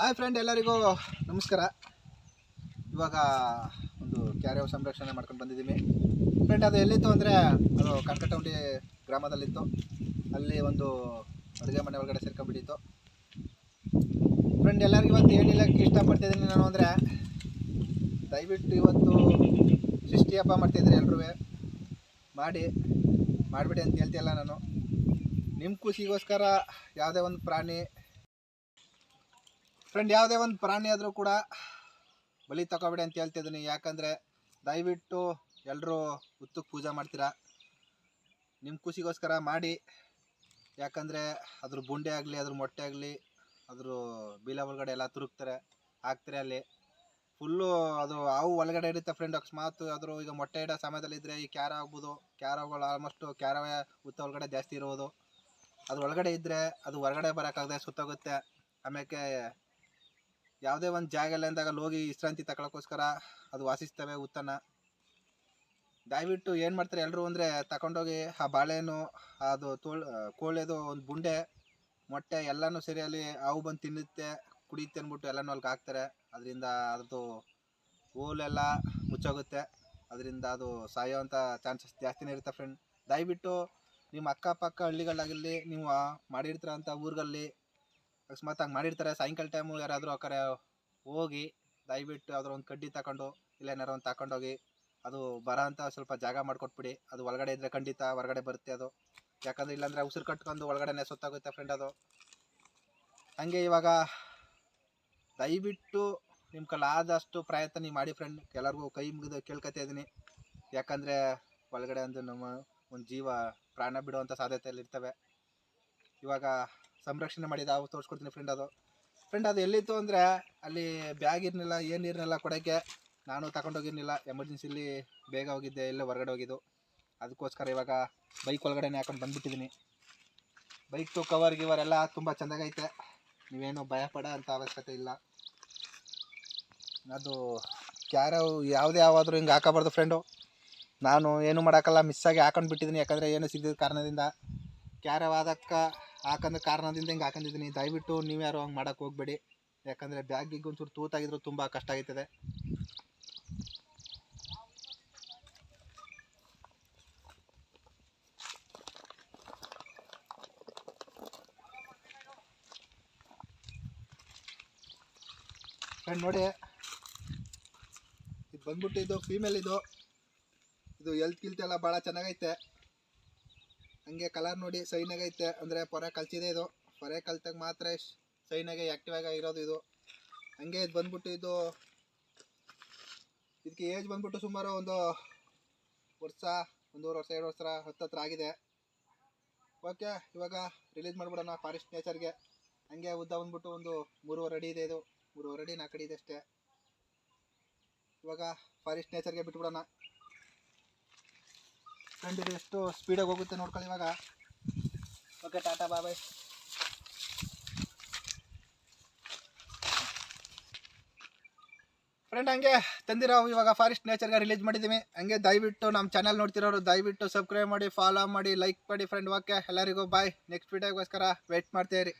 Hi friend ಎಲ್ಲರಿಗೂ ನಮಸ್ಕಾರ. ಇವಾಗ ಒಂದು ಕ್ಯಾರಿಯೋ ಸಂರಕ್ಷಣೆ ಮಾಡ್ಕೊಂಡು ಬಂದಿದ್ದೀವಿ. ಫ್ರೆಂಡ್ ಅದು ಎಲ್ಲಿತ್ತು ಅಂದರೆ, ಅದು ಕನಕಟೌಂಡಿ ಗ್ರಾಮದಲ್ಲಿತ್ತು. ಅಲ್ಲಿ ಒಂದು ಅಡುಗೆ ಮನೆ ಒಳಗಡೆ ಸೇರ್ಕೊಂಡ್ಬಿಟ್ಟಿತ್ತು. ಫ್ರೆಂಡ್ ಎಲ್ಲರಿಗೂ ಇವತ್ತು ಹೇಳಿಲ್ಲಕ್ಕೆ ಇಷ್ಟಪಡ್ತಿದ್ದೀನಿ ನಾನು ಅಂದರೆ, ದಯವಿಟ್ಟು ಇವತ್ತು ಸೃಷ್ಟಿ ಹಬ್ಬ ಮಾಡ್ತಿದ್ರಿ ಎಲ್ಲರೂ ಮಾಡಿ, ಮಾಡಿಬಿಡಿ ಅಂತ ಹೇಳ್ತಿಲ್ಲ ನಾನು. ನಿಮ್ಮ ಖುಷಿಗೋಸ್ಕರ ಯಾವುದೇ ಒಂದು ಪ್ರಾಣಿ ಫ್ರೆಂಡ್ ಯಾವುದೇ ಒಂದು ಪ್ರಾಣಿ ಆದರೂ ಕೂಡ ಬಲಿ ತಗೋಬೇಡಿ ಅಂತ ಹೇಳ್ತಿದ್ದೀನಿ ಯಾಕಂದರೆ ದಯವಿಟ್ಟು ಎಲ್ಲರೂ ಉತ್ತಕ್ಕೆ ಪೂಜೆ ಮಾಡ್ತೀರಾ? ನಿಮ್ಮ ಖುಷಿಗೋಸ್ಕರ ಮಾಡಿ. ಯಾಕಂದರೆ ಅದ್ರ ಬುಂಡೆ ಆಗಲಿ, ಅದ್ರ ಮೊಟ್ಟೆ ಆಗಲಿ, ಅದ್ರ ಬೀಲ ಒಳಗಡೆ ಎಲ್ಲ ತುರುಕ್ತಾರೆ, ಹಾಕ್ತಾರೆ ಅಲ್ಲಿ. ಫುಲ್ಲು ಅದು ಹಾವು ಒಳಗಡೆ ಇಡುತ್ತೆ ಫ್ರೆಂಡ್ ಅಕಸ್ಮಾತ್ ಆದರೂ ಈಗ ಮೊಟ್ಟೆ ಇಡೋ ಸಮಯದಲ್ಲಿದ್ದರೆ ಈ ಕ್ಯಾರ ಆಗ್ಬೋದು. ಕ್ಯಾರಗಳು ಆಲ್ಮೋಸ್ಟು ಕ್ಯಾರವೇ ಉತ್ತ ಒಳಗಡೆ ಜಾಸ್ತಿ ಇರೋದು. ಅದ್ರ ಒಳಗಡೆ ಇದ್ದರೆ ಅದು ಹೊರಗಡೆ ಬರೋಕ್ಕಾಗದೆ ಸುತ್ತೋಗುತ್ತೆ. ಆಮೇಲೆ ಯಾವುದೇ ಒಂದು ಜಾಗ ಇಲ್ಲ ಅಂದಾಗ ಅಲ್ಲಿ ಹೋಗಿ ವಿಶ್ರಾಂತಿ ತಗೊಳ್ಳೋಕ್ಕೋಸ್ಕರ ಅದು ವಾಸಿಸ್ತವೆ ಉತ್ತನ ದಯವಿಟ್ಟು ಏನು ಮಾಡ್ತಾರೆ ಎಲ್ಲರೂ ಅಂದರೆ ತಗೊಂಡೋಗಿ ಆ ಬಾಳೆಹಣ್ಣು, ಅದು ತೋಳ್ ಕೋಳೆದು ಒಂದು ಬುಂಡೆ, ಮೊಟ್ಟೆ ಎಲ್ಲನೂ ಸೇರಿ ಅಲ್ಲಿ ಹಾವು ಬಂದು ತಿನ್ನುತ್ತೆ, ಕುಡಿಯುತ್ತೆ ಅಂದ್ಬಿಟ್ಟು ಎಲ್ಲನೂ ಅಲ್ಲಿಗೆ ಹಾಕ್ತಾರೆ. ಅದರಿಂದ ಅದ್ರದ್ದು ಹೋಲೆಲ್ಲ ಮುಚ್ಚೋಗುತ್ತೆ. ಅದರಿಂದ ಅದು ಸಾಯೋವಂಥ ಚಾನ್ಸಸ್ ಜಾಸ್ತಿನೇ ಇರುತ್ತೆ ಫ್ರೆಂಡ್ ದಯವಿಟ್ಟು ನಿಮ್ಮ ಅಕ್ಕಪಕ್ಕ ಹಳ್ಳಿಗಳಾಗಿರಲಿ, ನೀವು ಮಾಡಿರ್ತೀರ ಅಂತ ಊರುಗಳಲ್ಲಿ ಅಕಸ್ಮಾತ್ ಹಂಗೆ ಮಾಡಿರ್ತಾರೆ. ಸಾಯಂಕಾಲ ಟೈಮು ಯಾರಾದರೂ ಆ ಕಡೆ ಹೋಗಿ ದಯವಿಟ್ಟು ಯಾವ್ದಾರು ಒಂದು ಕಡ್ಡಿ ತಗೊಂಡು ಇಲ್ಲ ಏನಾರು ಒಂದು ತಗೊಂಡೋಗಿ ಅದು ಬರೋ ಅಂತ ಸ್ವಲ್ಪ ಜಾಗ ಮಾಡಿಕೊಟ್ಬಿಡಿ. ಅದು ಒಳಗಡೆ ಇದ್ದರೆ ಖಂಡಿತ ಹೊರಗಡೆ ಬರುತ್ತೆ ಅದು. ಯಾಕಂದರೆ ಇಲ್ಲಾಂದರೆ ಉಸಿರು ಕಟ್ಕೊಂಡು ಒಳಗಡೆನೆ ಸುತ್ತಾಗುತ್ತೆ ಫ್ರೆಂಡ್ ಅದು. ಹಂಗೆ ಇವಾಗ ದಯವಿಟ್ಟು ನಿಮ್ಮ ಕಲಾದಷ್ಟು ಪ್ರಯತ್ನ ನೀವು ಮಾಡಿ ಫ್ರೆಂಡ್ ಎಲ್ಲರಿಗೂ ಕೈ ಮುಗಿದು ಕೇಳ್ಕೊತಾ ಇದ್ದೀನಿ ಯಾಕಂದರೆ ಒಳಗಡೆ ಒಂದು ನಮ್ಮ, ಒಂದು ಜೀವ ಪ್ರಾಣ ಬಿಡುವಂಥ ಸಾಧ್ಯತೆಯಲ್ಲಿ ಇರ್ತವೆ ಇವಾಗ ಸಂರಕ್ಷಣೆ ಮಾಡಿದ, ಅವು ತೋರಿಸ್ಕೊಡ್ತೀನಿ ಫ್ರೆಂಡ್ ಅದು. ಫ್ರೆಂಡ್ ಅದು ಎಲ್ಲಿತ್ತು ಅಂದರೆ, ಅಲ್ಲಿ ಬ್ಯಾಗ್ ಇರಲಿಲ್ಲ, ಏನು ಇರಲಿಲ್ಲ ಕೊಡೋಕ್ಕೆ. ನಾನು ತಗೊಂಡೋಗಿರಲಿಲ್ಲ ಎಮರ್ಜೆನ್ಸಿಲಿ ಬೇಗ ಹೋಗಿದ್ದೆ ಎಲ್ಲ ಹೊರಗಡೆ ಹೋಗಿದ್ದು. ಅದಕ್ಕೋಸ್ಕರ ಇವಾಗ ಬೈಕ್ ಒಳಗಡೆನೆ ಹಾಕೊಂಡು ಬಂದ್ಬಿಟ್ಟಿದ್ದೀನಿ ಬೈಕ್ದು ಕವರ್ ಗಿವರ್ ಎಲ್ಲ ತುಂಬ ಚೆಂದಾಗೈತೆ. ನೀವೇನು ಭಯ ಪಡ ಅಂತ ಅವಶ್ಯಕತೆ ಇಲ್ಲ. ಅದು ಯಾರೋ, ಯಾವುದೇ ಯಾವಾದರೂ ಹಿಂಗೆ ಹಾಕೋಬಾರ್ದು ಫ್ರೆಂಡು ನಾನು ಏನು ಮಾಡೋಕ್ಕಲ್ಲ ಮಿಸ್ಸಾಗಿ ಹಾಕೊಂಡು ಬಿಟ್ಟಿದ್ದೀನಿ ಯಾಕಂದರೆ ಏನು ಸಿಗದ ಕಾರಣದಿಂದ. ಕ್ಯಾರವಾದಕ್ಕೆ ಹಾಕಂದ ಕಾರಣದಿಂದ ಹಿಂಗೆ ಹಾಕೊಂಡಿದ್ದೀನಿ ದಯವಿಟ್ಟು ನೀವು ಯಾರು ಹಂಗೆ ಮಾಡೋಕ್ಕೆ ಹೋಗಬೇಡಿ. ಯಾಕಂದರೆ ಬ್ಯಾಗಿಗೆ ಒಂಚೂರು ತೂತಾಗಿದ್ರು ತುಂಬ ಕಷ್ಟ ಆಯ್ತದೆ ಫ್ರೆಂಡ್ ನೋಡಿ, ಇದು ಬಂದ್ಬಿಟ್ಟು ಇದು ಫೀಮೇಲ್ ಇದು. ಇದು ಎಲ್ತ್ ಗಿಲ್ತ್ ಎಲ್ಲ ಭಾಳ ಚೆನ್ನಾಗೈತೆ. ಹಂಗೆ ಕಲರ್ ನೋಡಿ ಸೈನಾಗೈತೆ ಅಂದರೆ ಪೊರೆ ಕಲ್ಚಿದೆ ಇದು. ಪೊರೆ ಕಲ್ತಾಗ ಮಾತ್ರ ಸೈನಾಗೆ ಆ್ಯಕ್ಟಿವ್ ಆಗಿ ಇರೋದು ಇದು. ಹಂಗೆ ಇದು ಬಂದ್ಬಿಟ್ಟು ಇದು ಇದಕ್ಕೆ ಏಜ್ ಬಂದ್ಬಿಟ್ಟು ಸುಮಾರು ಒಂದು ವರ್ಷ, ಒಂದೂವರೆ ವರ್ಷ, ಎರಡು ವರ್ಷ ಹತ್ತತ್ರ ಆಗಿದೆ. ಓಕೆ ಇವಾಗ ರಿಲೀಸ್ ಮಾಡಿಬಿಡೋಣ ಫಾರೆಸ್ಟ್ ನೇಚರ್ಗೆ ಹಂಗೆ ಉದ್ದ ಬಂದ್ಬಿಟ್ಟು ಒಂದು ಮೂರುವರೆ ಅಡಿ ಇದೆ ಇದು. ಮೂರುವರೆ ಅಡಿ ನಾಲ್ಕು ಅಡಿ ಇದೆ ಅಷ್ಟೇ. ಇವಾಗ ಫಾರೆಸ್ಟ್ ನೇಚರ್ಗೆ ಬಿಟ್ಬಿಡೋಣ. ಇದು ಎಷ್ಟು ಸ್ಪೀಡಾಗಿ ಹೋಗುತ್ತೆ ನೋಡ್ಕೊಳ್ಳಿ ಇವಾಗ. ಓಕೆ ಟಾಟಾ ಬಾಬಾಯ್ ಫ್ರೆಂಡ್ ಹಂಗೆ ತಂದಿರೋ ಇವಾಗ ಫಾರೆಸ್ಟ್ ನೇಚರ್ಗೆ ರಿಲೀಸ್ ಮಾಡಿದ್ದೀವಿ ಹಂಗೆ ದಯವಿಟ್ಟು ನಮ್ಮ ಚಾನಲ್ ನೋಡ್ತಿರೋರು ದಯವಿಟ್ಟು ಸಬ್ಸ್ಕ್ರೈಬ್ ಮಾಡಿ ಫಾಲೋ ಮಾಡಿ ಲೈಕ್ ಮಾಡಿ ಫ್ರೆಂಡ್ ಓಕೆ ಎಲ್ಲರಿಗೂ ಬಾಯ್ ನೆಕ್ಸ್ಟ್ ವೀಡಿಯೋಗೋಸ್ಕರ ವೆಯ್ಟ್ ಮಾಡ್ತೀರಿ